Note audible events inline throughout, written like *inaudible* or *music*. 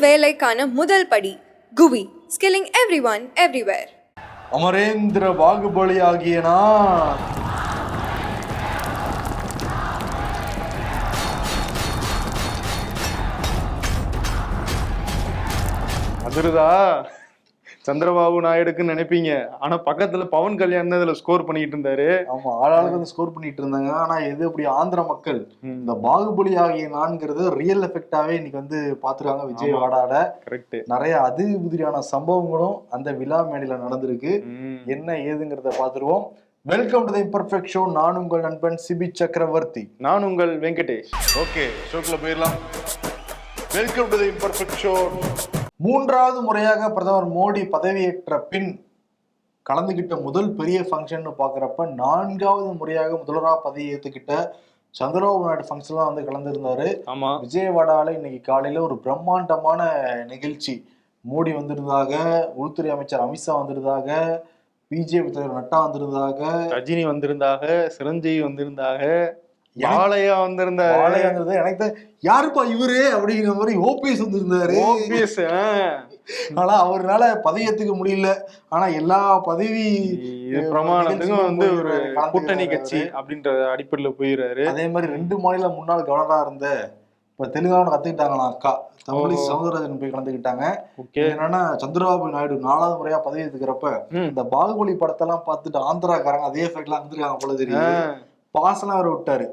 வேலைக்கான முதல் படி GUVI skilling everyone everywhere Amarendra Baahubali ஆகிய நான். அதிருதா சந்திரபாபு நாயுடுக்குன்னு நினைப்பீங்க. ஆனா பக்கத்துல பவன் கல்யாண் தான் இதுல ஸ்கோர் பண்ணிட்டு இருந்தாரு. ஆமா ஆளாளுக்கு வந்து ஸ்கோர் பண்ணிட்டு இருந்தாங்க. ஆனா எது அப்படி ஆந்திர மக்கள் இந்த பாகுபலி ஆகிய நான்கிறது ரியல் எஃபெக்டாவே இன்னைக்கு வந்து பாத்துருக்காங்க விஜய் வாடாட கரெக்ட் நிறைய அது புதிரியான சம்பவங்களும் அந்த விழா மேடையில நடந்திருக்கு. என்ன ஏதுங்கிறத பாத்துருவோம். Welcome to the imperfect show நான் உங்கள் நண்பன் சிபி சக்கரவர்த்தி. நான் உங்கள் வெங்கடேஷ். ஓகே ஷோக்குள்ள போயிடலாம். Welcome to the imperfect show மூன்றாவது முறையாக பிரதமர் மோடி பதவியேற்ற பின் கலந்துகிட்ட முதல் பெரிய ஃபங்க்ஷன் பார்க்குறப்ப நான்காவது முறையாக முதல்வராக பதவி ஏற்றுக்கிட்ட சந்திரபாபு நாயுடு ஃபங்க்ஷன்லாம் வந்து கலந்துருந்தாரு. ஆமா. விஜயவாடால இன்னைக்கு காலையில ஒரு பிரம்மாண்டமான நிகழ்ச்சி. மோடி வந்திருந்தாக உள்துறை அமைச்சர் அமித்ஷா வந்திருந்தாக பிஜேபி தலைவர் நட்டா வந்திருந்தாக ரஜினி வந்திருந்தாக சிரஞ்சீவி வந்திருந்தாக வாழையா வந்திருந்தாரு. எனக்கு தான், யாருப்பா இவரு அப்படிங்கிற மாதிரி ஓபிஎஸ் வந்திருந்தாரு. ஓபிஎஸ் ஆனா அவர்னால பதவியேத்துக்க முடியல. ஆனா எல்லா பதவி பிரமாணத்துக்கும் வந்து ஒரு. கூட்டணி கட்சி அப்படின்ற அடிப்படையில போயிடுறாரு. அதே மாதிரி ரெண்டு மாநில முன்னாள் கவர்னரா இருந்த இப்ப தெலுங்கானா கத்துக்கிட்டாங்களா அக்கா. தமிழி சவுந்தரராஜன் போய் கலந்துக்கிட்டாங்க. என்னன்னா சந்திரபாபு நாயுடு நாலாவது முறையா பதவி ஏத்துக்கிறப்ப ம். இந்த பாகுபலி படத்தெல்லாம் பார்த்துட்டு ஆந்திராக்காரங்க அதே எஃபெக்ட்லாம் வந்துருக்காங்க போல தெரியும் பாசலாம் வேற விட்டாரு.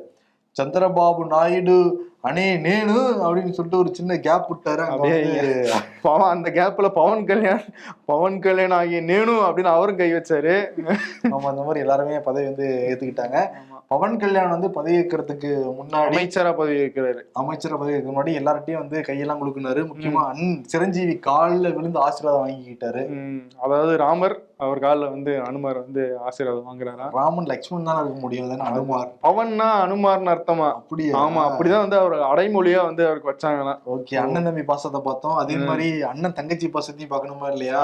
சந்திரபாபு நாயுடு அனே நேனு அப்படின்னு சொல்லிட்டு ஒரு சின்ன கேப் விட்டாரு. *laughs* பவன் அந்த கேப்ல பவன் கல்யாண் பவன் கல்யாண் ஆகிய நேனு அப்படின்னு அவரும் கை வச்சாரு. ஆமா அந்த மாதிரி எல்லாருமே பதவி வந்து ஏத்துக்கிட்டாங்க. பவன் கல்யாண் வந்து பதவி ஏற்கிறதுக்கு முன்னாடி அமைச்சரா பதவி இருக்கிறாரு அமைச்சர் பதவி ஏற்க முன்னாடி எல்லார்ட்டையும் வந்து கையெல்லாம் கொடுக்குனாரு முக்கியமா அன் சிரஞ்சீவி காலில் விழுந்து ஆசீர்வாதம் வாங்கிக்கிட்டாரு. அதாவது ராமர் அவர் காலில் வந்து அனுமார் வந்து ஆசீர்வாதம் வாங்குறாரா? ராமன் லக்ஷ்மண் தானே இருக்க முடியும் அனுமார். பவன்னா அனுமார்னு அர்த்தமா? அப்படியா? ஆமா அப்படிதான் வந்து அவர் அடைமொழியா வந்து அவருக்கு வச்சாங்களாம் ஓகே அண்ணன் தம்பி பாசத்தை பார்த்தோம். அதே மாதிரி அண்ணன் தங்கச்சி பாசத்தையும் பார்க்கணுமா இல்லையா?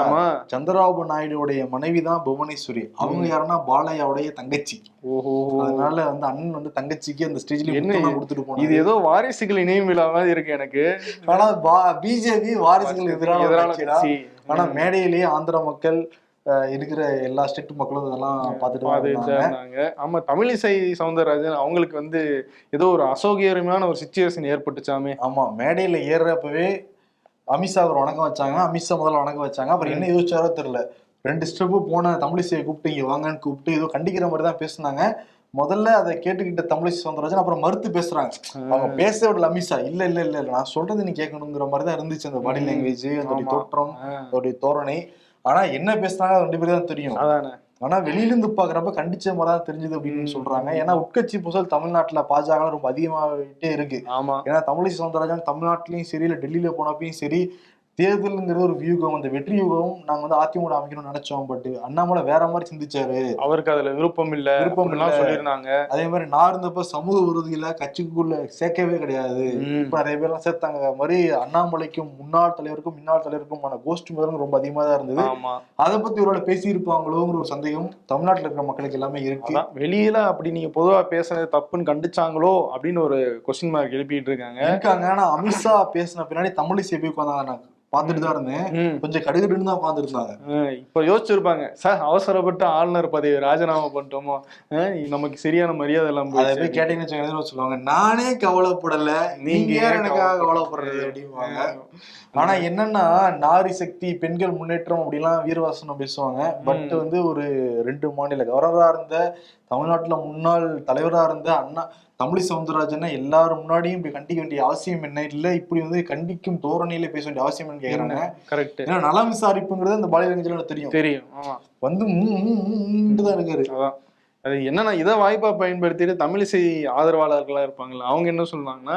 சந்திரபாபு நாயுடுடைய மனைவி தான் புவனேஸ்வரி. அவங்க யாருன்னா பாலையாவுடைய தங்கச்சி. ஓஹோ. அதனால வந்து அண்ணன் வந்து தங்கச்சிக்கு அந்த ஸ்டேஜ்ல என்ன கொடுத்துட்டு இது? போனாரு. ஏதோ வாரிசுகள் இணையும் விழா மாதிரி இருக்கு எனக்கு. ஆனா பிஜேபி வாரிசுகள் எதிரான எதிரான ஆனா மேடையிலேயே ஆந்திர மக்கள் இருக்கிற எல்லா ஸ்டேட் மக்களும் இதெல்லாம் பார்த்துட்டு இருந்தாங்க. ஆமா தமிழிசை சவுந்தரராஜன் அவங்களுக்கு வந்து ஏதோ ஒரு அசௌகரியமான ஒரு சுச்சுவேஷன் ஏற்பட்டுச்சாமே. ஆமா மேடையில ஏறுறப்பவே அமித்ஷா ஒரு வணக்கம் வச்சாங்க. அமித்ஷா முதல்ல வணக்கம் வச்சாங்க. அப்புறம் என்ன யோசிச்சாரோ தெரியல. ரெண்டு ஸ்டெப்பு போன தமிழிசையை கூப்பிட்டு இங்க வாங்கன்னு கூப்பிட்டு ஏதோ கண்டிக்கிற மாதிரி தான் பேசுனாங்க. முதல்ல அதை கேட்டுக்கிட்ட தமிழிசை சவுந்தரராஜன் அப்புறம் மறுத்து பேசுறாங்க. அவங்க பேச விடல அமித்ஷா. இல்ல இல்ல இல்ல இல்ல நான் சொல்றது நீ கேட்கணுங்கிற மாதிரி தான் இருந்துச்சு அந்த பாடி லாங்குவேஜ் அதோடைய. தோற்றம் அதோடைய தோரணை. ஆனா என்ன பேசுனாங்க அது ரெண்டு பேரும் தான் தெரியும். அதானே. ஆனா வெளியில இருந்து பாக்குறப்ப கண்டிச்ச மாதிரி தான் தெரிஞ்சது அப்படின்னு சொல்றாங்க. ஏன்னா உட்கட்சி புசல் தமிழ்நாட்டுல பாஜக ரொம்ப அதிகமாகிட்டே இருக்கு. ஆமா. ஏன்னா தமிழிசை சவுந்தரராஜன் தமிழ்நாட்டிலையும் சரி இல்ல டெல்லியில போனப்பையும் சரி தேர்தலுங்கிறது ஒரு வியூகம் அந்த வெற்றி யுகம் நாங்க வந்து அதிமுக அமைக்கணும்னு நினைச்சோம். பட் அண்ணாமலை வேற மாதிரி சிந்திச்சாரு. அவருக்கு அதுல விருப்பம் இல்ல விருப்பம் இல்ல. சொல்லியிருந்தாங்க. அதே மாதிரி நான் இருந்தப்ப சமூக விரோதிகளை கட்சிக்குள்ள சேர்க்கவே கிடையாது. இப்ப நிறைய பேர்லாம் சேர்த்தாங்க. அது மாதிரி அண்ணாமலைக்கும் முன்னாள் தலைவருக்கும் முன்னாள் தலைவருக்குமான கோஷ்டி முதலும் ரொம்ப அதிகமா தான் இருந்தது. அதை பத்தி ஒருவேளை பேசியிருப்பாங்களோங்கிற ஒரு சந்தேகம் தமிழ்நாட்டுல இருக்கிற மக்களுக்கு எல்லாமே இருக்கு. வெளியில அப்படி நீங்க பொதுவா பேசுறது தப்புன்னு கண்டிச்சாங்களோ அப்படின்னு ஒரு கொஸ்டின் மார்க் எழுப்பிட்டு இருக்காங்க. இருக்காங்க. ஆனா அமித்ஷா பேசின பின்னாடி தமிழிசை போய் உட்காந்தாங்க பார்த்துட்டு தான் இருந்தேன். கொஞ்சம் கடுகடுன்னு தான் உட்காந்துருந்தாங்க அஹ் இப்ப யோசிச்சிருப்பாங்க சார் அவசரப்பட்டு ஆளுநர் பதவி ராஜினாமா பண்ணிட்டோமோ? நமக்கு சரியான மரியாதை எல்லாம் அதை. போய் கேட்டீங்கன்னு சொல்லுவாங்க நானே கவலைப்படல நீங்க எனக்காக கவலைப்படுறது? அப்படிம்பாங்க. ஆனா என்னன்னா நாரி சக்தி பெண்கள் முன்னேற்றம் அப்படிலாம் வீரவாசனம் பேசுவாங்க பட் வந்து ஒரு ரெண்டு மாநில கவர்னரா இருந்த தமிழ்நாட்டுல முன்னாள் தலைவரா இருந்த அண்ணா தமிழி சவுந்தரராஜனை எல்லாரும் முன்னாடியும் இப்படி கண்டிக்க வேண்டிய அவசியம் என்ன? இல்ல இப்படி வந்து கண்டிக்கும் தோரணையில பேச வேண்டிய அவசியம் என்ன கரெக்ட் ஏன்னா நலம் விசாரிப்புங்கிறது அந்த பாலியல் எனக்கு தெரியும். தெரியும் ஆமா. வந்து தான் இருக்காரு. அது என்னன்னா இதை வாய்ப்பா பயன்படுத்திட்டு தமிழிசை ஆதரவாளர்களா இருப்பாங்கல்ல அவங்க என்ன சொல்றாங்கன்னா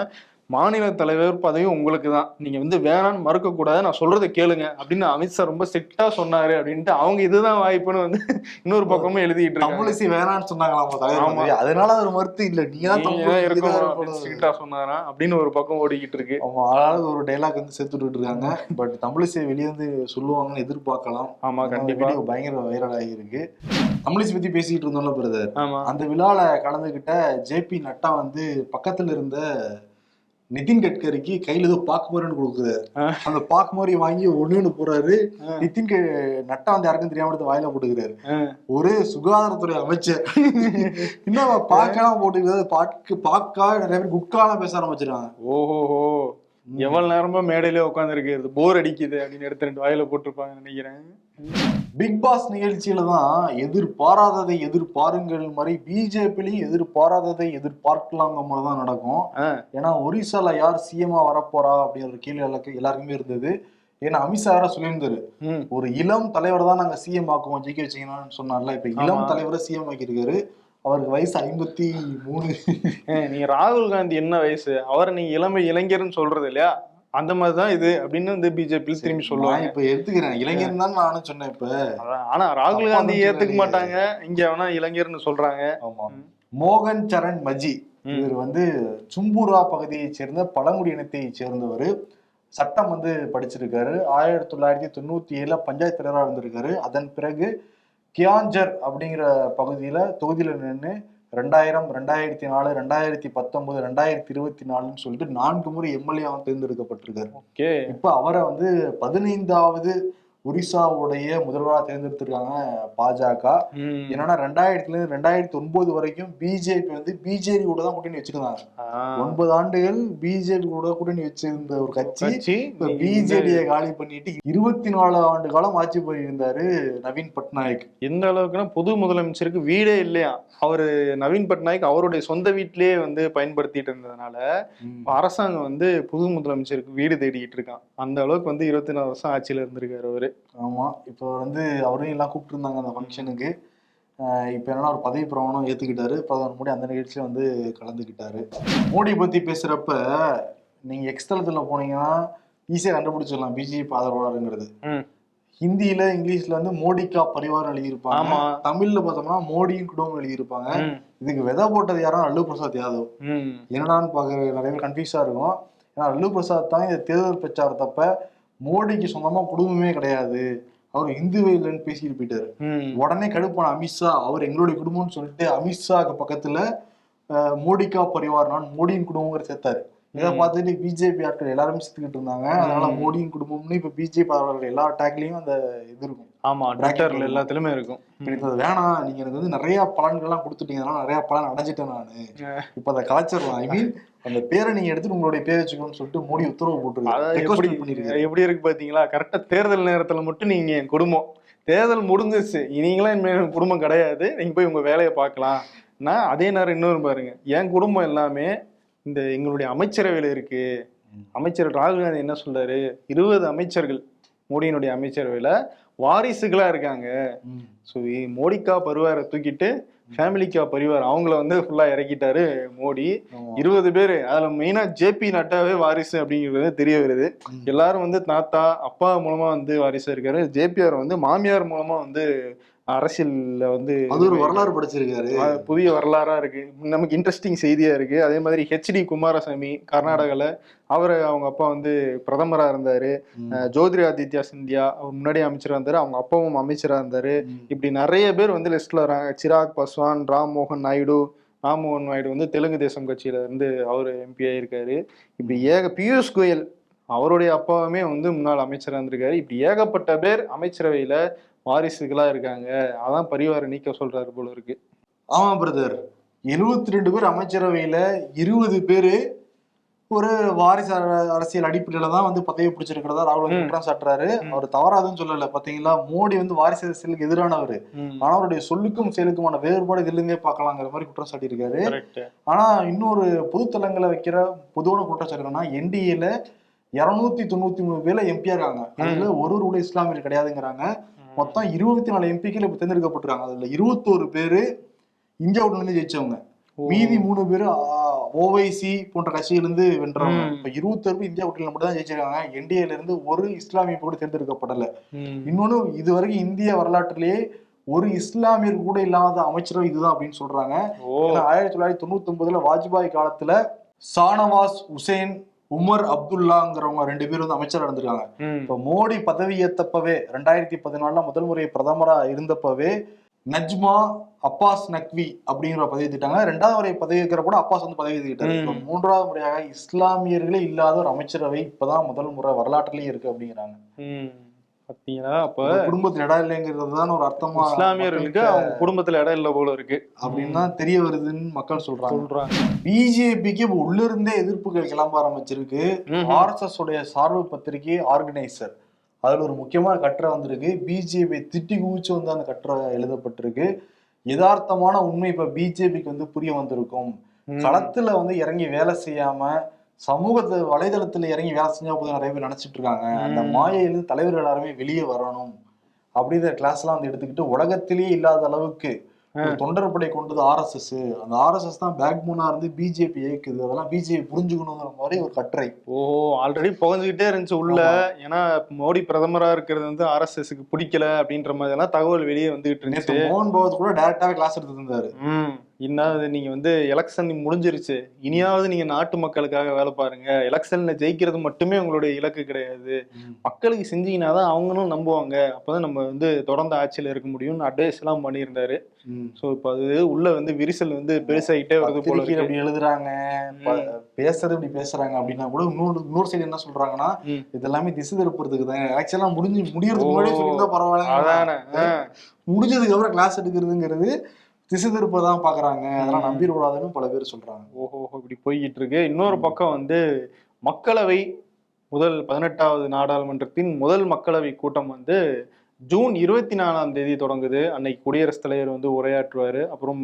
மாநில தலைவர் பதவி உங்களுக்கு தான் நீங்க வந்து வேணான்னு மறுக்க கூடாது நான் சொல்றதை கேளுங்க அப்படின்னு அமித்ஷா ரொம்ப ஸ்ட்ரிக்டா சொன்னாரு அப்படின்ட்டு அவங்க இதுதான் வாய்ப்புன்னு வந்து இன்னொரு பக்கமும் எழுதிட்டு இருக்காங்க. வேணான்னு சொன்னாங்களா. அதனால ஒரு மறுத்து இல்ல. நீங்க தான் இருக்கணும். ஸ்ட்ரிக்டா சொன்னாரா அப்படின்னு ஒரு பக்கம் ஓடிக்கிட்டு இருக்கு. அவங்க ஆளாளுக்கு ஒரு டைலாக் வந்து சேர்த்து விட்டுட்டு இருக்காங்க. பட் தமிழிசை வெளியே வந்து சொல்லுவாங்கன்னு எதிர்பார்க்கலாம். ஆமா கண்டிப்பா. பயங்கர வைரல் ஆகியிருக்கு. தமிழிசை பத்தி பேசிக்கிட்டு இருந்தோம்ல பிரதர் ஆமா. அந்த விழால கலந்துகிட்ட ஜேபி நட்டா வந்து பக்கத்துல இருந்த நிதின் கட்கரிக்கு கையில ஏதோ பாக்கு கொடுக்குறாரு ஆ. அந்த பாக்கு மாதிரி வாங்கி ஒண்ணுன்னு போறாரு. நிதின் க- நட்டா வந்து யாருக்கும் தெரியாம எடுத்து வாயில போட்டுக்கிறாரு. ஒரு சுகாதாரத்துறை அமைச்சர். *laughs* இன்னும் பாக்கெல்லாம் போட்டுக்கிறது? பாக்கு பாக்கா நிறைய பேர் குட்காலாம் பேச ஆரம்பிச்சிருக்காங்க ஓஹோஹோ. எவ்வளவு நேரமா மேடையிலே உட்காந்துருக்கு போர் அடிக்குது அப்படின்னு எடுத்து ரெண்டு வாயில போட்டிருப்பாங்க நினைக்கிறேன். பிக் பாஸ் நிகழ்ச்சியில தான் எதிர்பாராததை எதிர்பாருங்கள் மாதிரி பிஜேபிலையும் எதிர்பாராததை எதிர்பார்க்கலாங்கிற மாதிரி தான் நடக்கும். ஏன்னா ஒரிசால யார் சிஎம்ஆ வரப்போறா அப்படிங்கிற கேள்வி எல்லாருக்கு- எல்லாருக்குமே இருந்தது. ஏன்னா அமித்ஷா வேற சொல்லியிருந்தாரு. ஒரு இளம் தலைவர் தான் நாங்க சிஎம் ஆக்குவோம் ஜெயிக்க வச்சீங்கன்னு சொன்னார்ல. இப்ப இளம். தலைவரை சிஎம் ஆக்கியிருக்காரு. அவருக்கு வயசு ஐம்பத்தி மூணு. நீங்க ராகுல் காந்தி என்ன வயசு? அவரை நீங்க இளமை இளைஞர்னு சொல்றது இல்லையா? அந்த மாதிரிதான் இது அப்படின்னு வந்து பிஜேபி திரும்பி சொல்லுவாங்க. இப்ப எடுத்துக்கிறேன். இளைஞர் தான் நானும் சொன்னேன் இப்ப. ஆனா ராகுல் காந்தி ஏத்துக்க. மாட்டாங்க. இங்க வேணா இளைஞர்னு சொல்றாங்க. ஆமா. மோகன் சரண் மஜி. இவர் வந்து சும்பூரா பகுதியைச் சேர்ந்த பழங்குடி இனத்தை சேர்ந்தவர். சட்டம் வந்து படிச்சிருக்காரு. ஆயிரத்தி தொள்ளாயிரத்தி தொண்ணூத்தி ஏழுல பஞ்சாயத்து தலைவராக இருந்திருக்காரு. அதன் பிறகு கியாஞ்சர் அப்படிங்கிற பகுதியில தொகுதியில நின்று ரெண்டாயிரம் ரெண்டாயிரத்தி நாலு ரெண்டாயிரத்தி பத்தொன்பது ரெண்டாயிரத்தி இருபத்தி நாலுன்னு சொல்லிட்டு நான்கு முறை எம்எல்ஏ தேர்ந்தெடுக்கப்பட்டிருக்காரு. ஓகே. இப்ப அவரை வந்து பதினைந்தாவது ஒரிசாவுடைய முதல்வராக தேர்ந்தெடுத்திருக்காங்க பாஜக. என்னன்னா ரெண்டாயிரத்துல இருந்து ரெண்டாயிரத்தி ஒன்பது வரைக்கும் பிஜேபி வந்து பிஜேபி கூட தான் கூட்டணி வச்சிருந்தாங்க. ஒன்பது ஆண்டுகள் பிஜேபி கூட கூட்டணி வச்சிருந்த ஒரு கட்சி. இப்ப பிஜேடியை காலி பண்ணிட்டு இருபத்தி நாலு ஆண்டு காலம் ஆட்சி பண்ணியிருந்தாரு நவீன் பட்நாயக். எந்த அளவுக்குன்னா புது முதலமைச்சருக்கு வீடே இல்லையா? அவரு நவீன் பட்நாயக் அவருடைய சொந்த வீட்டிலேயே வந்து பயன்படுத்திட்டு இருந்ததுனால அரசாங்கம் வந்து புது முதலமைச்சருக்கு வீடு தேடிட்டு இருக்கான். அந்த அளவுக்கு வந்து இருபத்தி நாலு வருஷம் ஆட்சியில இருந்திருக்காரு அவரு. ஆமா இப்போ வந்து அவரையும் எல்லாம் கூப்பிட்டு இருந்தாங்க அந்த ஃபங்க்ஷனுக்கு இப்போ என்னன்னா ஒரு பதவி பிரமாணம் ஏத்துக்கிட்டாரு. பிரதமர் மோடி அந்த நிகழ்ச்சியில வந்து கலந்துக்கிட்டாரு. மோடி பத்தி பேசுறப்ப நீங்க எக்ஸ்தலத்துல போனீங்கன்னா ஈஸியா கண்டுபிடிச்சிடலாம். பிஜேபி ஆதரவாளருங்கிறது. ஹிந்தியில இங்கிலீஷ்ல வந்து மோடிக்கா பரிவாரம் எழுதியிருப்பாங்க. தமிழ்ல பார்த்தோம்னா மோடியின் குடும்பம் எழுதியிருப்பாங்க. இதுக்கு விதை போட்டது யாரும் அல்லு பிரசாத் யாதவ். என்னடான்னு பாக்குற நிறைய பேர் கன்ஃபியூஸா இருக்கும். ஏன்னா அல்லு பிரசாத் தான் இந்த தேர்தல் பிரச்சாரத்தப்ப மோடிக்கு சொந்தமா குடும்பமே கிடையாது. அவர் இந்துவே இல்லைன்னு பேசிட்டு போயிட்டாரு. உடனே கடுப்பான அமித்ஷா அவர் எங்களுடைய குடும்பம்னு சொல்லிட்டு அமித்ஷாக்கு பக்கத்துல அஹ், மோடிகா பரிவார் நான் மோடியின் குடும்பங்கிற சேர்த்தாரு. இதை. பார்த்துட்டு பிஜேபி ஆட்கள் எல்லாருமே செத்துக்கிட்டு இருந்தாங்க. அதனால ம். மோடியின் குடும்பம்னு இப்ப பிஜேபி ஆதரவாளர்கள் எல்லா டேக்லயும் அந்த இது இருக்கும். ஆமா இருக்கும். எல்லாத்துலயுமே இருக்கும். எனக்கு அது வேணாம் நீங்க எனக்கு வந்து நிறைய பலன்கள்லாம் கொடுத்துட்டீங்க. அதனால நிறைய பலன் அடைஞ்சிட்டேன் நானு. இப்ப அதை கலாச்சாரம் ஐ மீன் அந்த பேரை நீங்க எடுத்துட்டு உங்களுடைய பேர் வச்சுக்கணும்னு சொல்லிட்டு மோடி உத்தரவு அதாவது எப்படி இருக்கு பாத்தீங்களா? கரெக்டா தேர்தல் நேரத்துல மட்டும் நீங்க என் குடும்பம். தேர்தல் முடிஞ்சிருச்சு. நீங்களாம் இனிமே எனக்கு குடும்பம் கிடையாது. நீங்க போய் உங்க வேலையை பார்க்கலாம். நான் அதே நேரம் இன்னொரு பாருங்க. என் குடும்பம் எல்லாமே இந்த எங்களுடைய அமைச்சரவையில இருக்கு. அமைச்சர் ராகுல் காந்தி என்ன சொல்றாரு இருபது அமைச்சர்கள் மோடியினுடைய அமைச்சரவையில வாரிசுகளா இருக்காங்க. ஸோ மோடிக்கா பரிவாரை தூக்கிட்டு ஃபேமிலிக்கா பரிவார் அவங்கள வந்து ஃபுல்லா இறக்கிட்டாரு மோடி. இருபது பேர் அதுல மெயினா ஜேபி நட்டாவே வாரிசு அப்படிங்கிறது தெரிய வருது. எல்லாரும் வந்து தாத்தா அப்பா மூலமா வந்து வாரிசா இருக்காரு ஜேபிஆர் வந்து மாமியார் மூலமா வந்து அரசியல்ல வந்து அது ஒரு வரலாறு படிச்சிருக்காரு. புதிய வரலாறா இருக்கு. நமக்கு இன்ட்ரெஸ்டிங் செய்தியா இருக்கு. அதே மாதிரி ஹெச்டி குமாரசாமி கர்நாடகால அவர் அவங்க அப்பா வந்து பிரதமரா இருந்தாரு. ம். அஹ் ஜோதிராதித்யா சிந்தியா அவர் முன்னாடி அமைச்சரா இருந்தாரு. அவங்க அப்பாவும் அமைச்சரா இருந்தாரு. இப்படி நிறைய பேர் வந்து லிஸ்ட்ல வராங்க. சிராக் பாஸ்வான் ராம் மோகன் நாயுடு ராம்மோகன் நாயுடு வந்து தெலுங்கு தேசம் கட்சியில இருந்து அவர் எம்பி ஆயிருக்காரு இப்படி ஏக பியூஷ் கோயல் அவருடைய அப்பாவுமே வந்து முன்னாள் அமைச்சரா இருந்திருக்காரு. இப்படி ஏகப்பட்ட பேர் அமைச்சரவையில வாரிசுகளா இருக்காங்க. அதான் பரிவார நீக்க சொல்றாரு போல இருக்கு. ஆமா பிரதர் எழுவத்தி ரெண்டு பேர் அமைச்சரவையில இருபது பேரு ஒரு வாரிசு அர- அரசியல் அடிப்படையில தான் வந்து பதவி பிடிச்சிருக்கிறதா ராகுல். குற்றம் சாட்டுறாரு. அவர் தவறாதுன்னு சொல்லல பாத்தீங்களா? மோடி வந்து வாரிசு அரசியலுக்கு எதிரானவர். ஆனா அவருடைய சொல்லுக்கும் செயலுக்குமான வேறுபாடு இதுலருந்தே பார்க்கலாங்கிற மாதிரி குற்றம் சாட்டியிருக்காரு. ஆனா இன்னொரு பொதுத்தலங்களை வைக்கிற பொதுவான குற்றச்சாட்டு என்னன்னா என்டிஏல இருநூத்தி தொண்ணூத்தி மூணு பேர்ல எம்பியா இருக்காங்க. அதுல ஒரு ஒரு கூட இஸ்லாமியர் கிடையாதுங்கிறாங்க. மொத்தம் இருபத்தி நாலு எம்பிக்கள் இப்ப தேர்ந்தெடுக்கப்பட்டிருக்காங்க. அதுல இருபத்தோரு பேரு இந்தியாவுல இருந்து ஜெயிச்சவங்க. மீதி மூணு பேரு ஓவைசி போன்ற கட்சியில இருந்து வென்றவங்க. ம். இப்ப இருபத்தோரு பேர் இந்தியா கூட்டணியில மட்டும் தான் ஜெயிச்சிருக்காங்க என்டிஏல இருந்து ஒரு இஸ்லாமிய கூட தேர்ந்தெடுக்கப்படல. இன்னொன்னு இதுவரைக்கும் இந்திய வரலாற்றிலேயே ஒரு இஸ்லாமியர் கூட இல்லாத அமைச்சரவை இதுதான் அப்படின்னு சொல்றாங்க. ஆயிரத்தி தொள்ளாயிரத்தி தொண்ணூத்தி ஒன்பதுல வாஜ்பாய் காலத்துல சானவாஸ் உசேன் உமர் அப்துல்லாங்கிறவங்க ரெண்டு பேரும் வந்து அமைச்சர் இருந்திருக்காங்க. இப்ப மோடி பதவி ஏத்தப்பவே ரெண்டாயிரத்தி பதினாலுல முதல் முறை பிரதமரா இருந்தப்பவே நஜ்மா அப்பாஸ் நக்வி அப்படிங்கிற பதவி ஏத்துட்டாங்க. ரெண்டாவது முறை பதவி இருக்கிற கூட அப்பாஸ் வந்து பதவி. இப்ப மூன்றாவது முறையாக இஸ்லாமியர்களே இல்லாத ஒரு அமைச்சரவை இப்பதான் முதல் முறை வரலாற்றிலேயே இருக்கு அப்படிங்கிறாங்க. ம் பாத்தீங்களா? அப்ப குடும்பத்துல இடம் இல்லைங்கிறது தான் ஒரு அர்த்தமா இஸ்லாமியர்களுக்கு அவங்க குடும்பத்துல இடம் இல்ல போல இருக்கு. அப்படின்னு தான் தெரிய வருதுன்னு மக்கள் சொல்றாங்க. சொல்றாங்க. பிஜேபிக்கு இப்ப உள்ள இருந்தே எதிர்ப்புகள் கிளம்ப ஆரம்பிச்சிருக்கு. ஆர்எஸ்எஸ் உடைய சார்பு பத்திரிகை ஆர்கனைசர் அதுல ஒரு முக்கியமான கட்டுரை வந்திருக்கு. பிஜேபி திட்டி குவிச்சு வந்து அந்த கட்டுரை எழுதப்பட்டிருக்கு. யதார்த்தமான உண்மை இப்ப பிஜேபிக்கு வந்து புரிய வந்திருக்கும். களத்துல வந்து இறங்கி வேலை செய்யாம சமூகத்து வலைதளத்துல இறங்கி வேலை செஞ்சா போதும் நிறைய பேர் நினைச்சிட்டு இருக்காங்க. அந்த. மாயையிலிருந்து தலைவர்கள் எல்லாருமே வெளியே வரணும். அப்படிங்கிற கிளாஸ் எல்லாம் வந்து எடுத்துக்கிட்டு உலகத்திலேயே இல்லாத அளவுக்கு தொண்டர் படை கொண்டது ஆர்எஸ்எஸ் அந்த ஆர்எஸ்எஸ் தான் பேக் போனா இருந்து பிஜேபி இயக்குது. அதெல்லாம் பிஜேபி புரிஞ்சுக்கணுங்கிற மாதிரி ஒரு கட்டுரை. ஓ ஆல்ரெடி புகஞ்சுக்கிட்டே இருந்துச்சு உள்ள. ஏன்னா மோடி பிரதமரா இருக்கிறது வந்து ஆர்எஸ்எஸ்க்கு பிடிக்கல அப்படின்ற மாதிரி எல்லாம் தகவல் வெளியே வந்துகிட்டு இருந்துச்சு. மோகன் பகவத் கூட டைரக்டாவே கிளாஸ் எடுத்து இருந்தாரு. இன்னாவது நீங்க வந்து எலெக்ஷன் முடிஞ்சிருச்சு. இனியாவது நீங்க நாட்டு மக்களுக்காக வேலை பாருங்க. எலெக்ஷன்ல ஜெயிக்கிறது மட்டுமே உங்களுடைய இலக்கு கிடையாது. மக்களுக்கு செஞ்சீங்கன்னா தான் அவங்களும் நம்புவாங்க. அப்பதான் நம்ம வந்து தொடர்ந்து ஆட்சியில இருக்க முடியும்னு அட்வைஸ் எல்லாம் பண்ணியிருந்தாரு. சோ இப்ப அது உள்ள வந்து விரிசல் வந்து பெருசாகிட்டே வருது போல அப்படி எழுதுறாங்க. பேசுறது இப்படி பேசுறாங்க அப்படின்னா கூட இன்னொரு இன்னொரு சைடு என்ன சொல்றாங்கன்னா. இது எல்லாமே திசை திருப்புறதுக்கு தான். எலெக்ஷன் எல்லாம் முடிஞ்சு முடியறதுக்கு. முன்னாடியே சொல்லியிருந்தா பரவாயில்ல. முடிஞ்சதுக்கு அப்புறம் கிளாஸ் எடுக்கிறதுங்கிறது திசை திருப்ப தான் பாக்குறாங்க. அதெல்லாம். நம்பிடக்கூடாதுன்னு பல பேர் சொல்றாங்க. ஓஹோ இப்படி போய்கிட்டு இருக்கு இன்னொரு பக்கம் வந்து மக்களவை முதல் பதினெட்டாவது நாடாளுமன்றத்தின் முதல் மக்களவை கூட்டம் வந்து ஜூன் இருபத்தி நாலாம் தேதி தொடங்குது. அன்னைக்கு குடியரசுத் தலைவர் வந்து உரையாற்றுவாரு. அப்புறம்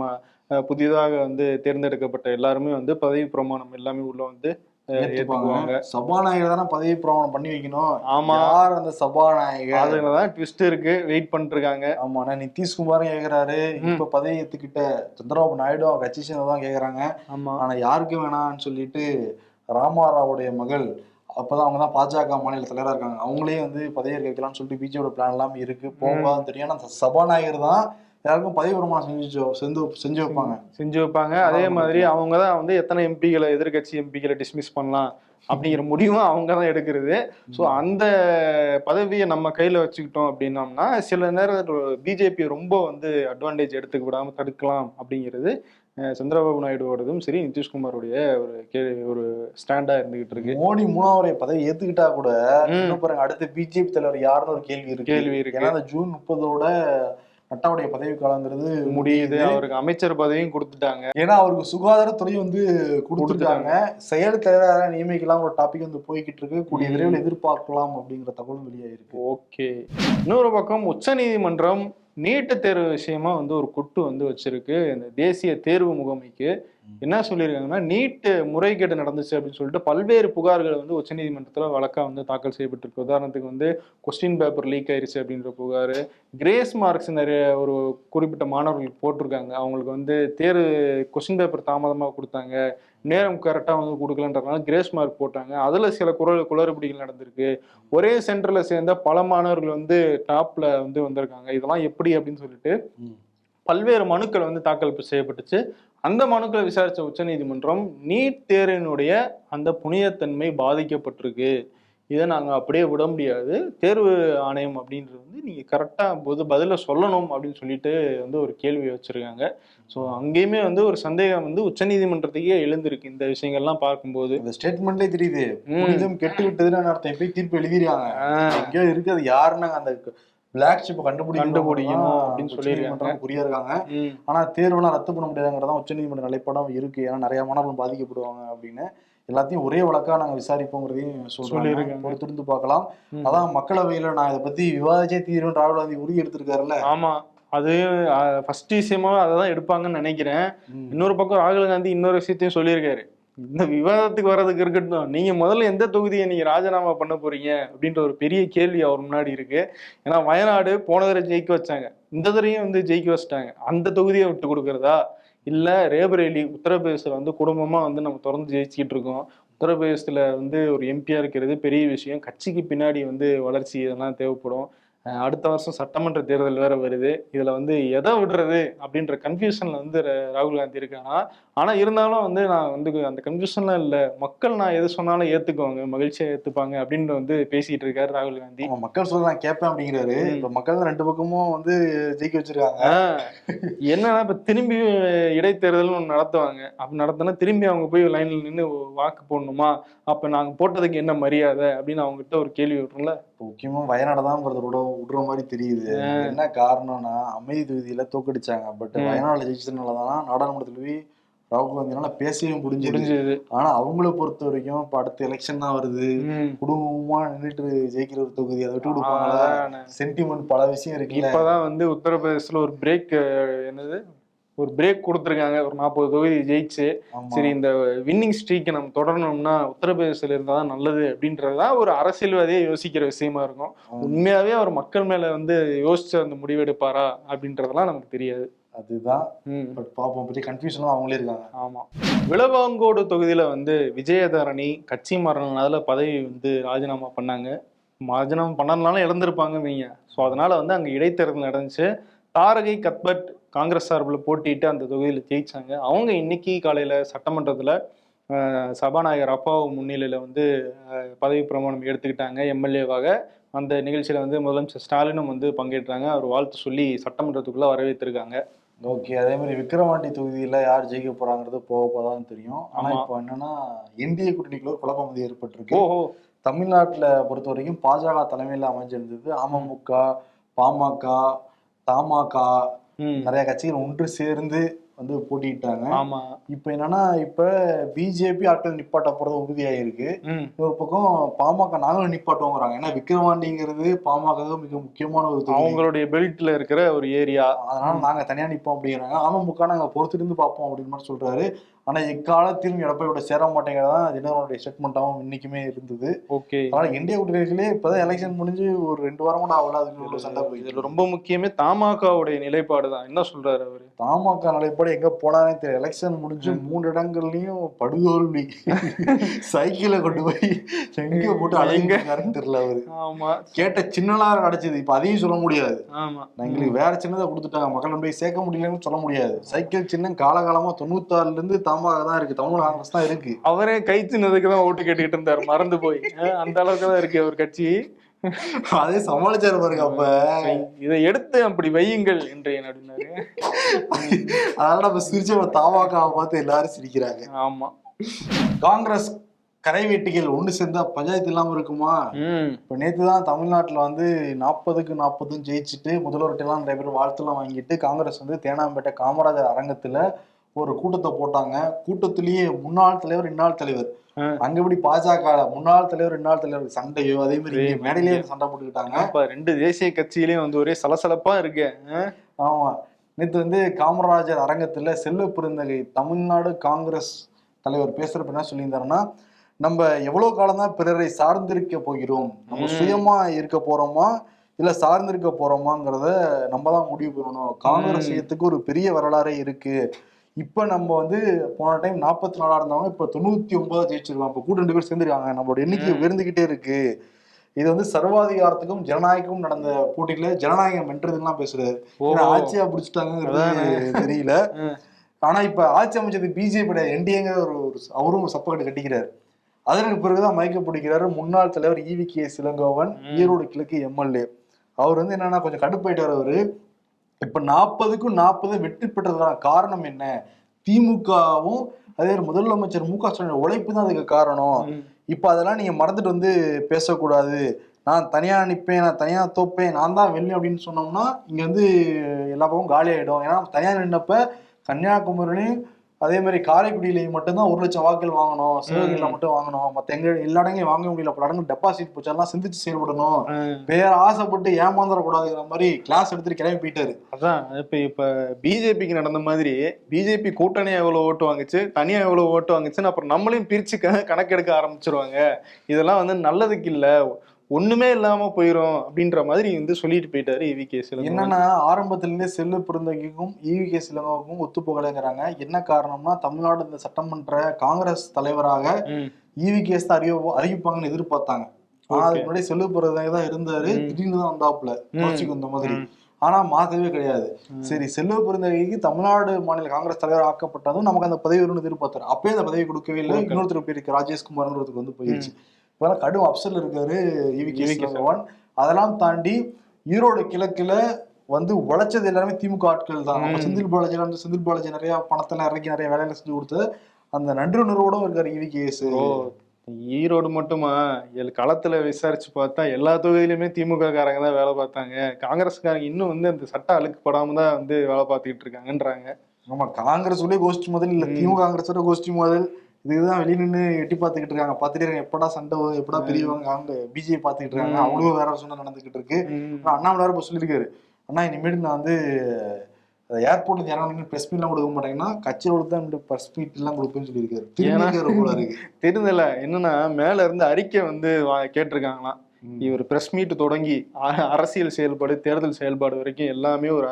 புதிதாக வந்து தேர்ந்தெடுக்கப்பட்ட எல்லாருமே வந்து பதவி பிரமாணம் எல்லாமே உள்ள வந்து ஏத்துக்குவாங்க சபாநாயகர் தானே பதவி பிரமாணம் பண்ணி வைக்கணும். ஆமா. யார் அந்த சபாநாயகர்? அதுலதான் ட்விஸ்ட் இருக்கு. வெயிட் பண்ணிட்டு இருக்காங்க ஆமா நான் நிதிஷ்குமாரும் கேக்குறாரு. இப்ப பதவி ஏத்துக்கிட்ட சந்திரபாபு நாயுடு அவங்க கட்சி சேர்ந்ததான் கேக்குறாங்க. ஆமா. ஆனா யாருக்கு வேணாம்னு சொல்லிட்டு ராமாராவுடைய மகள் அப்பதான் அவங்க தான் பாஜக மாநில தலைவரா இருக்காங்க. அவங்களே வந்து பதவியேற்க வைக்கலாம்னு சொல்லிட்டு பிஜேபியோட பிளான் எல்லாம் இருக்கு. போகாதுன்னு தெரியும். ஆனா சபாநாயகர் தான் எல்லாருக்கும் பதவி பிரமாணம் செஞ்சு செஞ்சு செஞ்சு வைப்பாங்க செஞ்சு வைப்பாங்க. அதே மாதிரி அவங்க தான் வந்து எத்தனை எம்பிகளை எதிர்க்கட்சி எம்பிகளை டிஸ்மிஸ் பண்ணலாம் அப்படிங்கிற முடிவும் அவங்க தான் எடுக்கிறது ஸோ அந்த பதவியை நம்ம கையில வச்சுக்கிட்டோம் அப்படின்னோம்னா சில நேரம் பிஜேபி ரொம்ப வந்து அட்வான்டேஜ் எடுத்துக்க விடாம தடுக்கலாம் அப்படிங்கிறது சந்திரபாபு நாயுடுவோடதும் சரி நிதிஷ்குமாரோடைய ஒரு கே ஒரு ஸ்டாண்டா இருந்துகிட்டு இருக்கு. மோடி மூணாவது பதவி ஏத்துக்கிட்டா கூட. இன்னும் பாருங்க அடுத்த பிஜேபி தலைவர் யாருன்னு ஒரு கேள்வி இருக்கு. கேள்வி இருக்கு. ஏன்னா அந்த ஜூன் முப்பதோட நட்டாவுடைய பதவி காலங்கிறது முடியுது. அவருக்கு அமைச்சர் பதவியும் கொடுத்துட்டாங்க. ஏன்னா அவருக்கு சுகாதாரத்துறை வந்து கொடுத்துருக்காங்க செயல் தலைவராக நியமிக்கலாம் ஒரு டாபிக் வந்து போய்கிட்டு இருக்கு கூடிய. விரைவில் எதிர்பார்க்கலாம் அப்படிங்கிற தகவல் வெளியாயிருக்கு ஓகே. இன்னொரு பக்கம் உச்சநீதிமன்றம் நீட்டு தேர்வு விஷயமா வந்து ஒரு குட்டு வந்து வச்சிருக்கு. இந்த தேசிய தேர்வு முகமைக்கு. என்ன சொல்லியிருக்காங்கன்னா நீட்டு முறைகேடு நடந்துச்சு அப்படின்னு சொல்லிட்டு பல்வேறு புகார்கள் வந்து உச்சநீதிமன்றத்தில் வழக்கா வந்து தாக்கல் செய்யப்பட்டிருக்கு. உதாரணத்துக்கு வந்து கொஸ்டின் பேப்பர் லீக் ஆயிருச்சு அப்படின்ற புகார். கிரேஸ் மார்க்ஸ் நிறைய ஒரு குறிப்பிட்ட மாணவர்களுக்கு போட்டிருக்காங்க. அவங்களுக்கு வந்து தேர்வு கொஸ்டின் பேப்பர் தாமதமாக கொடுத்தாங்க. நேரம் கரெக்டாக வந்து கொடுக்கலன்றதுனால கிரேஸ் மார்க் போட்டாங்க. அதில் சில குரல் குளறுபடிகள் நடந்திருக்கு. ஒரே சென்டரில் சேர்ந்த பல மாணவர்கள் வந்து டாப்ல வந்து வந்திருக்காங்க. இதெல்லாம் எப்படி அப்படின்னு சொல்லிட்டு. பல்வேறு மனுக்கள் வந்து தாக்கல் செய்யப்பட்டுச்சு. அந்த மனுக்களை விசாரிச்ச உச்சநீதிமன்றம் நீட் தேர்வினுடைய அந்த புனிதத்தன்மை பாதிக்கப்பட்டிருக்கு. இதை நாங்கள் அப்படியே விட முடியாது. தேர்வு ஆணையம் அப்படின்றது வந்து நீங்கள் கரெக்டாக பொது பதிலை சொல்லணும் அப்படின்னு சொல்லிட்டு வந்து ஒரு கேள்வி வச்சிருக்காங்க. ஸோ அங்கேயுமே வந்து ஒரு சந்தேகம் வந்து உச்சநீதிமன்றத்துக்கே எழுந்திருக்கு இந்த விஷயங்கள்லாம் பார்க்கும்போது. இந்த ஸ்டேட்மெண்ட்லேயே தெரியுது. புனிதம் கெட்டு விட்டதுன்னு அர்த்தம். போய் தீர்ப்பு எழுதிருக்காங்க? எங்கேயோ இருக்கு அது யாருன்னு அந்த பிளாக் ஷிப் கண்டுபிடிக்கணும் கண்டுபிடிக்கணும் அப்படின்னு சொல்லியிருக்காங்க. புரிய இருக்காங்க. ஆனா தேர்வுலாம் ரத்து பண்ண முடியாதுங்கிறதா உச்சநீதிமன்ற நிலைப்பாடம் இருக்கு ஏன்னா நிறைய மாணவர்கள் பாதிக்கப்படுவாங்க அப்படின்னு எல்லாத்தையும் ஒரே வழக்கா நாங்க விசாரிப்போங்கிறதையும் சொல்றாங்க சொல்லியிருக்காங்க. பொறுத்திருந்து பார்க்கலாம். அதான் மக்களவையில நான் இதை பத்தி விவாதிச்சே தீரும் ராகுல் காந்தி உறுதி எடுத்திருக்காருல்ல ஆமா அது ஃபர்ஸ்ட் விஷயமா அதை தான் எடுப்பாங்கன்னு நினைக்கிறேன். இன்னொரு பக்கம் ராகுல் காந்தி இன்னொரு விஷயத்தையும் சொல்லியிருக்காரு இந்த விவாதத்துக்கு வர்றதுக்கு இருக்கட்டும். நீங்க முதல்ல எந்த தொகுதியை நீங்க ராஜினாமா பண்ண போறீங்க அப்படின்ற ஒரு பெரிய கேள்வி அவர் முன்னாடி இருக்கு. ஏன்னா வயநாடு போன தடவை ஜெயிக்க வச்சாங்க. இந்த தடவையும் வந்து ஜெயிக்க வச்சிட்டாங்க. அந்த தொகுதியை விட்டு கொடுக்கறதா? இல்ல ரேபரேலி உத்தரப்பிரதேசத்துல வந்து குடும்பமா வந்து நம்ம தொடர்ந்து ஜெயிச்சுக்கிட்டு இருக்கோம். உத்தரப்பிரதேசத்துல வந்து ஒரு எம்பியா இருக்கிறது பெரிய விஷயம். கட்சிக்கு பின்னாடி வந்து வளர்ச்சி இதெல்லாம் தேவைப்படும். அடுத்த வருஷம் சட்டமன்ற தேர்தல் வேற வருது. இதுல வந்து எதை விடுறது அப்படின்ற கன்ஃபியூஷன்ல வந்து ராகுல் காந்தி இருக்கானா ஆனா இருந்தாலும் வந்து நான் வந்து அந்த கன்ஃபியூஷன்லாம் இல்ல. மக்கள் நான் எது சொன்னாலும் ஏத்துக்குவாங்க. மகிழ்ச்சியா ஏத்துப்பாங்க அப்படின்னு வந்து பேசிட்டு இருக்காரு ராகுல் காந்தி. மக்கள் சொல்ல நான் கேட்பேன் அப்படிங்கிறாரு. இப்ப மக்கள் தான் ரெண்டு பக்கமும் வந்து ஜெயிக்க வச்சிருக்காங்க. என்னன்னா இப்ப திரும்பி இடைத்தேர்தல்னு ஒண்ணு நடத்துவாங்க. அப்படி நடத்தினா திரும்பி அவங்க போய் லைன்ல நின்று வாக்கு போடணுமா? அப்ப நாங்க போட்டதுக்கு என்ன மரியாதை அப்படின்னு அவங்க கிட்ட ஒரு கேள்வி விட்டுருல இப்ப முக்கியமா வயநாடு தான் விட விடுற மாதிரி தெரியுது. என்ன காரணம்னா அமைதி தொகுதியில தோக்கடிச்சாங்க. பட் ம். வயநாடு ஜெயிச்சதுனாலதான் நாடாளுமன்றத்துல போய் ராகுல் காந்தினால பேசவே முடிஞ்சது. முடிஞ்சது. ஆனா அவங்கள பொறுத்த வரைக்கும் இப்ப அடுத்த எலெக்ஷன் தான் வருது. குடும்பமா நின்றுட்டு ஜெயிக்கிற ஒரு தொகுதி அதை விட்டு கொடுப்பாங்களா. சென்டிமெண்ட் பல விஷயம் இருக்குல்ல. இப்பதான் வந்து உத்தரப்பிரதேசத்துல ஒரு பிரேக் என்னது? ஒரு பிரேக் கொடுத்துருக்காங்க. ஒரு நாற்பது தொகுதி ஜெயிச்சு. சரி இந்த வின்னிங் ஸ்ட்ரீக்கை நம்ம தொடரணும்னா உத்தரப்பிரதேசத்துல இருந்தா தான் நல்லது அப்படின்றதுதான் ஒரு அரசியல்வாதியே யோசிக்கிற விஷயமா இருக்கும். ஆமா. உண்மையாவே அவர் மக்கள் மேல வந்து யோசிச்சு அந்த முடிவெடுப்பாரா அப்படின்றதெல்லாம் நமக்கு தெரியாது. அதுதான் பட் பாப்போம். பற்றி கன்ஃபியூஷன் அவங்களே இருக்காங்க. ஆமா. விளவாங்கோடு தொகுதியில வந்து விஜயதரணி கட்சி மாறினதுனால பதவி வந்து ராஜினாமா பண்ணாங்க. ராஜினாமா பண்ணதுனால இழந்திருப்பாங்க நீங்க ஸோ அதனால வந்து அங்க இடைத்தேர்தல் நடந்துச்சு. தாரகை கத்பட் காங்கிரஸ் சார்பில் போட்டிட்டு அந்த தொகுதியில் ஜெயிச்சாங்க. அவங்க இன்னைக்கு காலையில சட்டமன்றத்துல சபாநாயகர் அப்பாவு முன்னிலையில வந்து பதவி பிரமாணம் எடுத்துக்கிட்டாங்க எம்எல்ஏவாக. அந்த நிகழ்ச்சியில வந்து முதலமைச்சர் ஸ்டாலினும் வந்து பங்கேற்றாங்க. அவர் வாழ்த்து சொல்லி சட்டமன்றத்துக்குள்ள வரவேற்றிருக்காங்க. ஓகே அதே மாதிரி விக்ரவாண்டி தொகுதியில யார் ஜெயிக்க போறாங்கிறது போக போதான் தெரியும். ஆனா. இப்போ என்னன்னா இந்திய கூட்டணிக்குள்ள ஒரு குழப்பம் வந்து ஏற்பட்டிருக்கு. தமிழ்நாட்டுல பொறுத்த வரைக்கும் பாஜக தலைமையில அமைஞ்சிருந்தது அமமுக பாமக தமாக நிறைய கட்சிகள் ஒன்று சேர்ந்து வந்து போட்டியிட்டாங்க. ஆமா. இப்போ என்னன்னா இப்ப பிஜேபி ஆட்கள் நிப்பாட்ட போறது உறுதியாயிருக்கு. இன்னொரு பக்கம் பாமக நாங்களும் நிப்பாட்டுவோங்கிறாங்க. ஏன்னா விக்ரவாண்டிங்கிறது பாமக மிக முக்கியமான ஒரு அவங்களுடைய பெல்ட்ல இருக்கிற ஒரு ஏரியா. அதனால நாங்க தனியா நிப்போம் அப்படிங்கிறாங்க. அமமுக நாங்க பொறுத்திருந்து பார்ப்போம் அப்படின்னு மாதிரி சொல்றாரு. ஆனா எக்காலத்திலும் எடப்பாடியோட சேர மாட்டேங்கிறதா தினகரனுடைய ஸ்டேட்மெண்ட்டாகவும் இன்னைக்குமே இருந்தது. ஓகே. அதனால இந்திய கூட்டணிகளே இப்பதான் எலெக்ஷன் முடிஞ்சு ஒரு ரெண்டு வாரம் கூட ஆகல அதுக்கு சண்டை போயிட்டு இதுல ரொம்ப முக்கியமே தமாகாவுடைய நிலைப்பாடு தான் என்ன சொல்றாரு அவரு? தமாக நிலைப்பாடு எங்க போனானே தெரியல. எலெக்ஷன் முடிஞ்சு மூணு இடங்கள்லயும் படுதோல்வி சைக்கிளை கொண்டு போய் எங்க போட்டு அலைங்கிறாருன்னு தெரியல அவரு. ஆமா. கேட்ட சின்னலா கிடைச்சது இப்ப அதையும் சொல்ல முடியாது. ஆமா. எங்களுக்கு வேற சின்னதை கொடுத்துட்டாங்க. மக்கள் போய் சேர்க்க முடியலன்னு சொல்ல முடியாது. சைக்கிள் சின்னம் காலகாலமா தொண்ணூத்தாறுல இருந்து தாமாக தான் இருக்கு. தமிழ் காங்கிரஸ் தான் இருக்கு. அவரே கை சின்னதுக்கு தான் ஓட்டு கேட்டுக்கிட்டு இருந்தாரு. மறந்து போய். அந்த அளவுக்கு தான் இருக்கு அவர் கட்சி. *laughs* அதே சமாளிச்சாரு பாருங்க அப்ப. இதை எடுத்து அப்படி வையுங்கள் என்று நடுனாரு அதனால நம்ம சிரிச்ச தாவாக்காவை பார்த்து எல்லாரும் சிரிக்கிறாங்க. ஆமா. காங்கிரஸ் கரை வெட்டிகள் ஒண்ணு சேர்ந்தா பஞ்சாயத்து இல்லாம இருக்குமா? இப்ப நேத்து தான் தமிழ்நாட்டுல வந்து நாற்பதுக்கு நாற்பதும் ஜெயிச்சுட்டு முதல்வர்கிட்டலாம் நிறைய பேர் வாழ்த்துலாம் வாங்கிட்டு காங்கிரஸ் வந்து தேனாம்பேட்டை காமராஜர் அரங்கத்துல ஒரு கூட்டத்தை போட்டாங்க. கூட்டத்திலேயே முன்னாள் தலைவர் இன்னாள் தலைவர். ஆ. அங்க எப்படி பாஜக முன்னாள் தலைவர் இன்னாள் தலைவர் சண்டையோ அதே மாதிரி மேடையிலேயே சண்டை போட்டுக்கிட்டாங்க. அப்ப ரெண்டு தேசிய கட்சியிலயும் வந்து ஒரே சலசலப்பா இருக்கு. ஆமா. நேத்து வந்து காமராஜர் அரங்கத்துல செல்வ பெருந்தகை தமிழ்நாடு காங்கிரஸ் தலைவர் பேசுறப்ப என்ன சொல்லியிருந்தாருன்னா நம்ம எவ்வளவு காலம் தான் பிறரை சார்ந்திருக்க போகிறோம்? நம்ம. சுயமா இருக்க போறோமா? இல்ல சார்ந்திருக்க போறோமாங்கிறத நம்ம தான் முடிவு பண்ணணும். காங்கிரஸ் ஒரு பெரிய வரலாறே இருக்கு. இப்ப நம்ம வந்து போன டைம் நாற்பத்தி நாலா இருந்தவங்க இப்ப தொண்ணூத்தி ஒன்பதா ஜெயிச்சிருக்கோம் இப்ப கூட ரெண்டு பேர் சேர்ந்துருக்காங்க. நம்மளோட எண்ணிக்கை. உயர்ந்துகிட்டே இருக்கு. இது வந்து சர்வாதிகாரத்துக்கும் ஜனநாயகமும் நடந்த போட்டியில ஜனநாயகம் வென்றதுலாம் பேசுறாரு. ஆட்சியா பிடிச்சிட்டாங்கிறது தெரியல. *laughs* ஆனா இப்ப ஆட்சி அமைச்சது பிஜேபி என்டிஏங்கிற ஒரு அவரும் ஒரு சப்பக்கட்டு கட்டிக்கிறாரு. அதற்கு பிறகுதான் மயக்க பிடிக்கிறாரு முன்னாள் தலைவர் இவி கே சிலங்கோவன். ஈரோடு கிழக்கு எம்எல்ஏ அவர் வந்து என்னன்னா கொஞ்சம் கடுப்பாயிட்டாரு அவரு. இப்ப நாற்பதுக்கும் நாற்பது வெற்றி பெற்றதுக்கான காரணம் என்ன? திமுகவும் அதே முதலமைச்சர் மு க ஸ்டாலின் உழைப்பு தான் அதுக்கு காரணம். இப்ப அதெல்லாம் நீங்க மறந்துட்டு வந்து பேசக்கூடாது. நான் தனியா நிப்பேன் நான் தனியா தோப்பேன் நான் தான் வெள்ளி அப்படின்னு சொன்னோம்னா இங்க வந்து எல்லா பக்கமும் காலி ஆயிடும். ஏன்னா தனியா நின்னப்ப கன்னியாகுமரிலையும் அதே மாதிரி காரைக்குடியிலையும் மட்டும்தான் ஒரு லட்சம் வாக்குகள் வாங்கணும் சிவகங்கையில மட்டும் வாங்கணும். மத்த எங்க எல்லா இடங்களையும் வாங்க முடியல. பல இடங்கள் டெபாசிட் போச்செல்லாம் சிந்திச்சு செயல்படணும். வேற ஆசைப்பட்டு ஏமாந்துடக்கூடாதுங்கிற மாதிரி கிளாஸ் எடுத்துட்டு கிளம்பி போயிட்டாரு. அதான். இப்ப இப்ப பிஜேபிக்கு நடந்த மாதிரி பிஜேபி கூட்டணியா எவ்வளவு ஓட்டு வாங்குச்சு தனியா எவ்வளவு ஓட்டு வாங்குச்சுன்னு அப்புறம் நம்மளையும் பிரிச்சு கணக்கெடுக்க ஆரம்பிச்சிருவாங்க. இதெல்லாம் வந்து நல்லதுக்கு இல்ல. ஒண்ணுமே இல்லாம போயிரும் அப்படின்ற மாதிரி வந்து சொல்லிட்டு போயிட்டாரு இவி கேஸ் என்னன்னா ஆரம்பத்துல இருந்தே செல்லு பிறந்தகைக்கும் ஈவி கே சிலங்கோவுக்கும் ஒத்து போகலைங்கிறாங்க என்ன காரணம்னா தமிழ்நாடு இந்த சட்டமன்ற காங்கிரஸ் தலைவராக ஈவி கேஸ் தான் அறிவி அறிவிப்பாங்கன்னு எதிர்பார்த்தாங்க. ஆனா அதுக்கு முன்னாடி செல்வ பிறந்தவங்க தான் இருந்தாரு. திடீர்னு தான் வந்தாப்புல தொடர்ச்சிக்கு வந்த மாதிரி. ஆனா மாத்தவே கிடையாது. சரி செல்வ பிறந்தகைக்கு தமிழ்நாடு மாநில காங்கிரஸ் தலைவர் ஆக்கப்பட்டதும் நமக்கு அந்த பதவி வரும்னு எதிர்பார்த்தாரு. அப்பயே அந்த பதவி கொடுக்கவே இல்லை. இன்னொருத்தர் பேர் இருக்கு ராஜேஷ்குமார்ங்கிறதுக்கு வந்து போயிருச்சு. இப்பெல்லாம் கடும் அப்சல் இருக்காரு இவி கே சிவகவான் அதெல்லாம் தாண்டி ஈரோடு கிழக்குல வந்து உழைச்சது எல்லாமே திமுக ஆட்கள் தான். நம்ம செந்தில் பாலாஜி வந்து செந்தில் பாலாஜி நிறைய பணத்தெல்லாம் இறக்கி நிறைய வேலையில செஞ்சு கொடுத்து அந்த நன்றி உணர்வோட இருக்காரு இவி கேஸ் ஓ ஈரோடு மட்டுமா? எல் களத்துல விசாரிச்சு பார்த்தா எல்லா தொகுதியிலுமே திமுக காரங்க தான் வேலை பார்த்தாங்க. காங்கிரஸ்காரங்க இன்னும் வந்து அந்த சட்ட அழுக்கு படாம தான் வந்து வேலை பார்த்துக்கிட்டு இருக்காங்கன்றாங்க. ஆமா காங்கிரஸ் கோஷ்டி முதல் இல்ல திமுக காங்கிரஸோட கோஷ்டி முதல். இதுதான் வெளிய நின்னு எட்டி பாத்துக்கிட்டு இருக்காங்க. பாத்துட்டு இருக்காங்க. எப்படா சண்டை வரும்? எப்படா பெரியவங்க அங்க பிஜேபி பாத்துக்கிட்டு இருக்காங்க. அவங்களும் வேற சொன்ன நடந்துகிட்டு இருக்கு. ஆனா அண்ணாமலை இப்ப சொல்லியிருக்காரு. அண்ணா இனிமேட்டு நான் வந்து ஏர்போர்ட்ல இறங்கணும் பிரஸ் மீட் எல்லாம் கொடுக்க மாட்டேங்கன்னா கட்சியோட தான் பிரஸ் மீட் எல்லாம் கொடுப்பேன்னு சொல்லியிருக்காரு. *laughs* தெரிந்தல என்னன்னா மேல இருந்து அறிக்கை வந்து கேட்டிருக்காங்களாம். இவர் பிரஸ் மீட் தொடங்கி அரசியல் செயல்பாடு தேர்தல் செயல்பாடு வரைக்கும் எல்லாமே ஒரு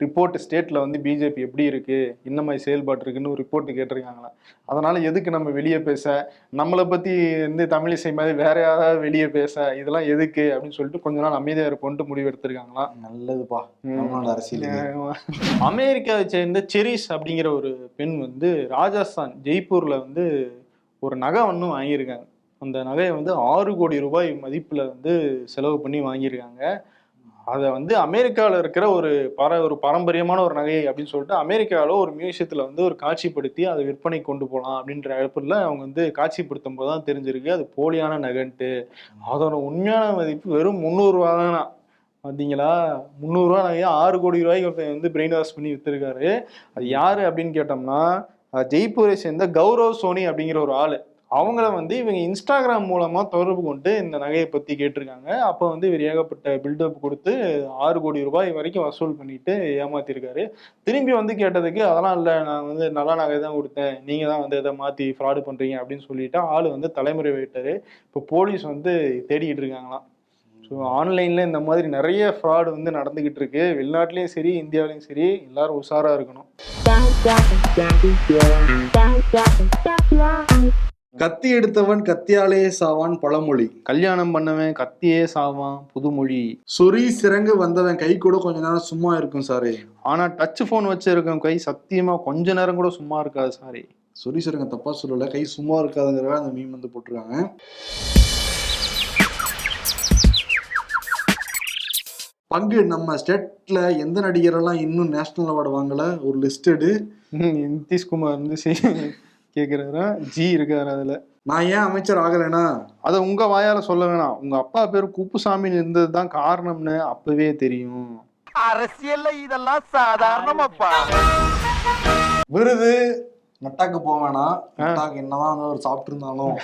ரிப்போர்ட் ஸ்டேட்ல வந்து பிஜேபி எப்படி இருக்கு என்ன மாதிரி செயல்பாடு இருக்குன்னு ஒரு ரிப்போர்ட் கேட்டிருக்காங்களாம் அதனால எதுக்கு நம்ம வெளியே பேச நம்மளை பத்தி வந்து தமிழிசை மாதிரி வேற யாராவது வெளியே பேச இதெல்லாம் எதுக்கு அப்படின்னு சொல்லிட்டு கொஞ்ச நாள் அமைதியா இருப்போம்ட்டு முடிவு எடுத்திருக்காங்களாம் நல்லதுப்பா. தமிழ்நாடு அரசியல் அமெரிக்காவை சேர்ந்த செரிஸ் அப்படிங்கிற ஒரு பெண் வந்து ராஜஸ்தான் ஜெய்ப்பூர்ல வந்து ஒரு நகை ஒன்று வாங்கியிருக்காங்க. அந்த நகையை வந்து ஆறு கோடி ரூபாய் மதிப்பில் வந்து செலவு பண்ணி வாங்கியிருக்காங்க. அதை வந்து அமெரிக்காவில் இருக்கிற ஒரு பர ஒரு பாரம்பரியமான ஒரு நகை அப்படின்னு சொல்லிட்டு அமெரிக்காவில் ஒரு மியூசியத்தில் வந்து ஒரு காட்சிப்படுத்தி அதை விற்பனை கொண்டு போகலாம் அப்படின்ற இடத்துல அவங்க வந்து காட்சிப்படுத்தும் போது தான் தெரிஞ்சிருக்கு. அது போலியான நகைன்ட்டு. அதோட உண்மையான மதிப்பு வெறும் முந்நூறுரூவா தானா? பார்த்தீங்களா முந்நூறுரூவா நகையை ஆறு கோடி ரூபாய்க்கு ஒருத்தன் வந்து பிரெயின் வாஷ் பண்ணி விற்றுருக்காரு அது யார் அப்படின்னு கேட்டோம்னா ஜெய்ப்பூரை சேர்ந்த கௌரவ் சோனி அப்படிங்கிற ஒரு ஆள். அவங்கள வந்து இவங்க இன்ஸ்டாகிராம் மூலமா தொடர்பு கொண்டு இந்த நகையை பத்தி கேட்டிருக்காங்க. அப்போ வந்து இவர் ஏகப்பட்ட பில்டப் கொடுத்து ஆறு கோடி ரூபாய் வரைக்கும் வசூல் பண்ணிட்டு ஏமாத்திருக்காரு. திரும்பி வந்து கேட்டதுக்கு அதெல்லாம் இல்லை நான் வந்து நல்ல நகை தான் கொடுத்தேன். நீங்க தான் வந்து இதை மாத்தி ஃப்ராடு பண்றீங்க அப்படின்னு சொல்லிட்டு ஆள் வந்து தலைமுறை வைட்டாரு இப்போ போலீஸ் வந்து தேடிக்கிட்டு இருக்காங்களாம். ஸோ ஆன்லைனில் இந்த மாதிரி நிறைய ஃப்ராடு வந்து நடந்துகிட்டு இருக்கு. வெளிநாட்டிலையும் சரி இந்தியாவிலையும் சரி எல்லாரும் உஷாராக இருக்கணும். கத்தி எடுத்தவன் கத்தியாலே சாவான் பழமொழி. கல்யாணம் பண்ணவன் கத்தியே சாவான் புதுமொழி. சொறி சிறங்கு வந்தவன் கை கூட கொஞ்ச நேரம் சும்மா இருக்கும் சாரே. ஆனா டச் ஃபோன் வச்சிருக்க கை சத்தியமா கொஞ்ச நேரம் கூட சும்மா இருக்காது சாரி. சொறி சிறங்க தப்பா சொல்லல கை சும்மா இருக்காதுங்கிற அந்த மீம் வந்து போட்டிருக்காங்க. பங்கு நம்ம ஸ்டேட்ல எந்த நடிகரெல்லாம் இன்னும் நேஷனல் அவார்டு வாங்கல? ஒரு லிஸ்ட் எடு. *laughs* நிதிஷ்குமார் வந்து கேக்குறாரா? ஜி இருக்காரு அதுல. நான் ஏன் அமைச்சர் ஆகலைனா? அத உங்க வாயால சொல்ல வேணாம். உங்க அப்பா பேர் குப்புசாமின்னு இருந்தது தான் காரணம்னு அப்பவே தெரியும். அரசியல்ல இதெல்லாம் சாதாரணமாப்பா. விருது நட்டாக்கு போக வேணாம். நட்டாக்கு என்னதான் வந்து அவர் சாப்பிட்டு இருந்தாலும்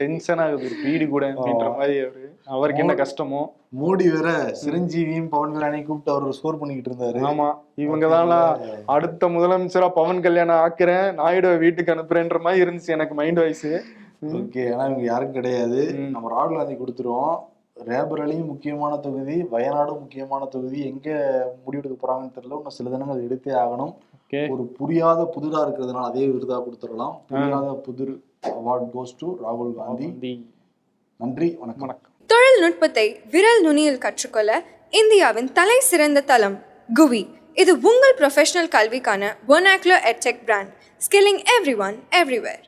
டென்ஷன் ஆகுது வீடு கூட அப்படின்ற மாதிரி அவரு. அவருக்கு என்ன கஷ்டமோ. மோடி வேற சிரஞ்சீவியும் பவன் கல்யாணையும் கூப்பிட்டு அவர் ஸ்கோர் பண்ணிக்கிட்டு இருந்தாரு. ஆமா இவங்க அடுத்த முதலமைச்சரா பவன் கல்யாணம் ஆக்குறேன் நாயுடு வீட்டுக்கு அனுப்புறேன்ற மாதிரி இருந்துச்சு எனக்கு மைண்ட் வாய்ஸ் ஓகே ஆனா இவங்க யாரும் கிடையாது. நம்ம ராகுல் காந்தி கொடுத்துருவோம். ரேபரலியும் முக்கியமான தொகுதி வயநாடும் முக்கியமான தொகுதி எங்க முடிவெடுக்க போறாங்கன்னு தெரியல. இன்னும் சில தினங்கள் எடுத்தே ஆகணும். ஒரு புரியாத புதிரா இருக்கிறதுனால அதே விருதா கொடுத்துடலாம். புரியாத புதிர் அவார்ட் கோஸ் டு ராகுல் காந்தி. நன்றி வணக்கம். வணக்கம். தொழில்நுட்பத்தை விரல் நுனியில் கற்றுக்கொள்ள இந்தியாவின் தலை சிறந்த தளம் குவி. இது உங்கள் ப்ரொஃபஷனல் கல்விக்கான ஒனாக்லோ எட்செக் brand skilling everyone everywhere